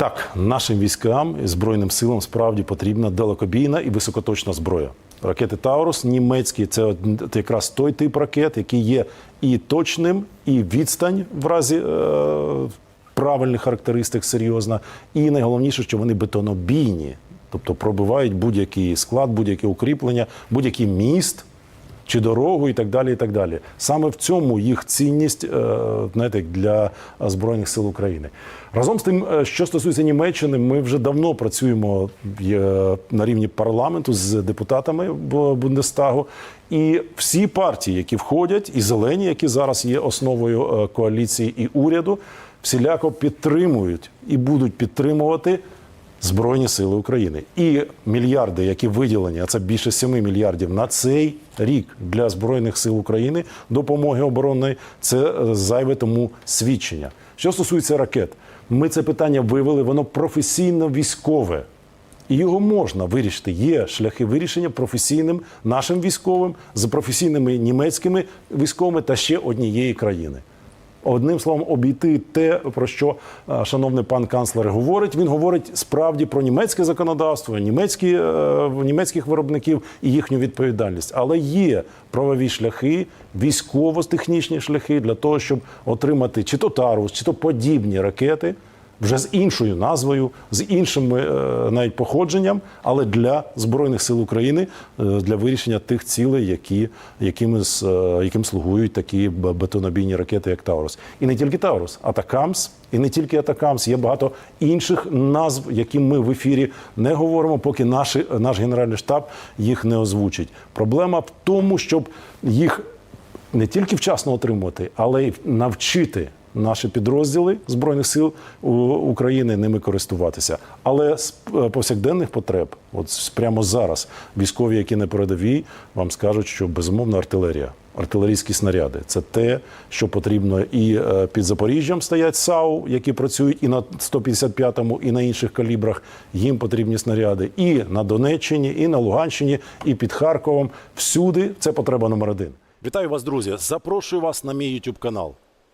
Так, нашим військам і збройним силам справді потрібна далекобійна і високоточна зброя. Ракети Таурус німецькі це якраз той тип ракет, який є і точним, і відстань в разі е, правильних характеристик серйозна. І найголовніше, що вони бетонобійні, тобто пробивають будь-який склад, будь-яке укріплення, будь-який міст чи дорогу і так далі. і так далі. Саме в цьому їх цінність е, знаєте, для Збройних сил України. Разом з тим, е, що стосується Німеччини, ми вже давно працюємо на рівні парламенту з депутатами Бундестагу. І всі партії, які входять, і зелені, які зараз є основою е, коаліції і уряду, всіляко підтримують і будуть підтримувати Збройні сили України і мільярди, які виділені, а це більше 7 мільярдів на цей рік для збройних сил України допомоги оборонної. Це е, зайве тому свідчення. Що стосується ракет, ми це питання вивели. Воно професійно військове. І його можна вирішити. Є шляхи вирішення професійним нашим військовим з професійними німецькими військовими та ще однієї країни. Одним словом, обійти те, про що е, шановний пан канцлер говорить. Він говорить справді про німецьке законодавство, німецькі, е, німецьких виробників і їхню відповідальність. Але є правові шляхи, військово-технічні шляхи для того, щоб отримати чи то Тарус, чи то подібні ракети вже з іншою назвою, з іншим е, навіть походженням, але для збройних сил України е, для вирішення тих цілей, які з, е, яким слугують такі бетонобійні ракети, як Таурус. І не тільки Таурус, Атакамс, і не тільки Атакамс. Є багато інших назв, які ми в ефірі не говоримо, поки наші, наш генеральний штаб їх не озвучить. Проблема в тому, щоб їх не тільки вчасно отримувати, але й навчити наші підрозділи збройних сил України ними користуватися. Але з е, повсякденних потреб, от прямо зараз, військові, які на передовій, вам скажуть, що безумовно артилерія. Артилерійські снаряди це те, що потрібно і е, під Запоріжжям стоять САУ, які працюють і на 155-му, і на інших калібрах. Їм потрібні снаряди, і на Донеччині, і на Луганщині, і під Харковом. Всюди це потреба номер один. Вітаю вас, друзі! Запрошую вас на мій YouTube канал.